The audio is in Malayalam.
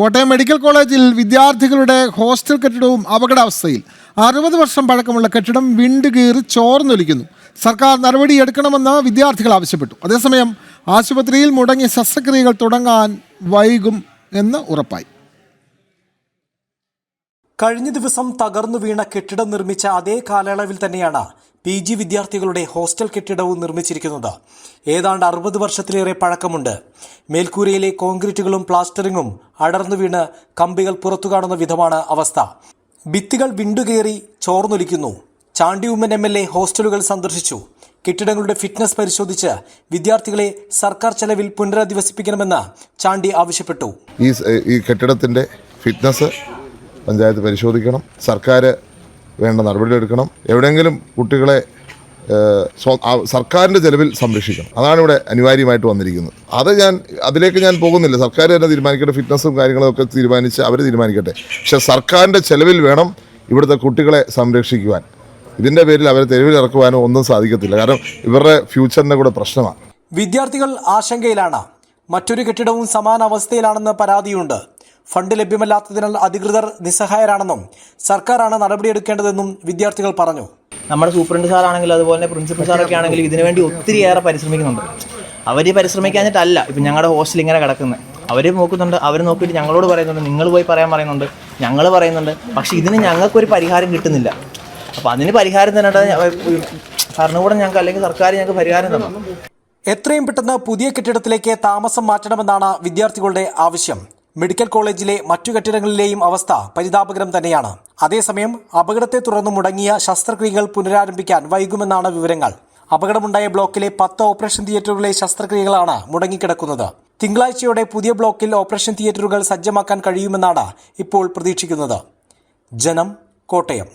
കോട്ടയം മെഡിക്കൽ കോളേജിൽ വിദ്യാർത്ഥികളുടെ ഹോസ്റ്റൽ കെട്ടിടവും അപകടാവസ്ഥയിൽ അറുപത് വർഷം പഴക്കമുള്ള കെട്ടിടം വിണ്ടുകീറി ചോർന്നൊലിക്കുന്നു. സർക്കാർ നടപടിയെടുക്കണമെന്ന് വിദ്യാർത്ഥികൾ ആവശ്യപ്പെട്ടു. അതേസമയം ആശുപത്രിയിൽ മുടങ്ങിയ ശസ്ത്രക്രിയകൾ തുടങ്ങാൻ വൈകും എന്ന് ഉറപ്പായി. കഴിഞ്ഞ ദിവസം തകർന്നു വീണ കെട്ടിടം നിർമ്മിച്ച അതേ കാലയളവിൽ തന്നെയാണ് പി ജി വിദ്യാർത്ഥികളുടെ ഹോസ്റ്റൽ കെട്ടിടവും നിർമ്മിച്ചിരിക്കുന്നത്. ഏതാണ്ട് അറുപത് വർഷത്തിലേറെ പഴക്കമുണ്ട്. മേൽക്കൂരയിലെ കോൺക്രീറ്റുകളും പ്ലാസ്റ്ററിങ്ങും അടർന്നു വീണ് കമ്പികൾ പുറത്തു കാണുന്ന വിധമാണ് അവസ്ഥ. ഭിത്തികൾ വിണ്ടുകയറി ചോർന്നൊലിക്കുന്നു. Chandy Oommen M L A ഹോസ്റ്റലുകൾ സന്ദർശിച്ചു. കെട്ടിടങ്ങളുടെ ഫിറ്റ്നസ് പരിശോധിച്ച് വിദ്യാർത്ഥികളെ സർക്കാർ ചെലവിൽ പുനരധിവസിപ്പിക്കണമെന്ന് ചാണ്ടി ആവശ്യപ്പെട്ടു. ഈ കെട്ടിടത്തിന്റെ ഫിറ്റ്നസ് പഞ്ചായത്ത് പരിശോധിക്കണം. സർക്കാർ വേണ്ട നടപടിയെടുക്കണം എവിടെയെങ്കിലും കുട്ടികളെ സർക്കാരിന്റെ ചെലവിൽ സംരക്ഷിക്കണം. അതാണ് ഇവിടെ അനിവാര്യമായിട്ട് വന്നിരിക്കുന്നത്. അത് ഞാൻ അതിലേക്ക് ഞാൻ പോകുന്നില്ല. സർക്കാർ തന്നെ തീരുമാനിക്കട്ടെ ഫിറ്റ്നസും കാര്യങ്ങളും ഒക്കെ തീരുമാനിച്ച് അവർ തീരുമാനിക്കട്ടെ. പക്ഷേ സർക്കാരിന്റെ ചെലവിൽ വേണം ഇവിടുത്തെ കുട്ടികളെ സംരക്ഷിക്കുവാൻ. ഇതിന്റെ പേരിൽ അവരെ തെരുവിലിറക്കുവാനോ ഒന്നും സാധിക്കത്തില്ല. കാരണം ഇവരുടെ ഫ്യൂച്ചറിന്റെ കൂടെ പ്രശ്നമാണ്. വിദ്യാർത്ഥികൾ ആശങ്കയിലാണ്. മറ്റൊരു കെട്ടിടവും സമാന അവസ്ഥയിലാണെന്ന് പരാതിയുണ്ട്. ഫണ്ട് ലഭ്യമല്ലാത്തതിനാൽ അധികൃതർ നിസ്സഹായരാണെന്നും സർക്കാരാണ് നടപടിയെടുക്കേണ്ടതെന്നും വിദ്യാർത്ഥികൾ പറഞ്ഞു. നമ്മുടെ സൂപ്രണ്ട് സാറാണെങ്കിലും അതുപോലെ തന്നെ പ്രിൻസിപ്പൽ സാറൊക്കെ ആണെങ്കിലും ഇതിനുവേണ്ടി ഒത്തിരിയേറെ പരിശ്രമിക്കുന്നുണ്ട്. അവർ പരിശ്രമിക്കാഞ്ഞിട്ടല്ല. ഇപ്പം ഞങ്ങളുടെ ഹോസ്റ്റൽ ഇങ്ങനെ കിടക്കുന്നത് അവർ നോക്കുന്നുണ്ട് അവർ നോക്കിയിട്ട് ഞങ്ങളോട് പറയുന്നുണ്ട് നിങ്ങൾ പോയി പറയാൻ പറയുന്നുണ്ട് ഞങ്ങൾ പറയുന്നുണ്ട്. പക്ഷേ ഇതിന് ഞങ്ങൾക്കൊരു പരിഹാരം കിട്ടുന്നില്ല. അപ്പോൾ അതിന് പരിഹാരം തന്നെ ഭരണകൂടം ഞങ്ങൾക്ക് അല്ലെങ്കിൽ സർക്കാർ ഞങ്ങൾക്ക് പരിഹാരം തന്നു. എത്രയും പെട്ടെന്ന് പുതിയ കെട്ടിടത്തിലേക്ക് താമസം മാറ്റണമെന്നാണ് വിദ്യാർത്ഥികളുടെ ആവശ്യം. മെഡിക്കൽ കോളേജിലെ മറ്റു കെട്ടിടങ്ങളിലെയും അവസ്ഥ പരിതാപകരം തന്നെയാണ്. അതേസമയം അപകടത്തെ തുടർന്ന് മുടങ്ങിയ ശസ്ത്രക്രിയകൾ പുനരാരംഭിക്കാൻ വൈകുമെന്നാണ് വിവരങ്ങൾ. അപകടമുണ്ടായ ബ്ലോക്കിലെ പത്ത് ഓപ്പറേഷൻ തിയേറ്ററുകളിലെ ശസ്ത്രക്രിയകളാണ് മുടങ്ങിക്കിടക്കുന്നത്. തിങ്കളാഴ്ചയോടെ പുതിയ ബ്ലോക്കിൽ ഓപ്പറേഷൻ തിയേറ്ററുകൾ സജ്ജമാക്കാൻ കഴിയുമെന്നാണ് ഇപ്പോൾ പ്രതീക്ഷിക്കുന്നത്. ജനം കോട്ടയം.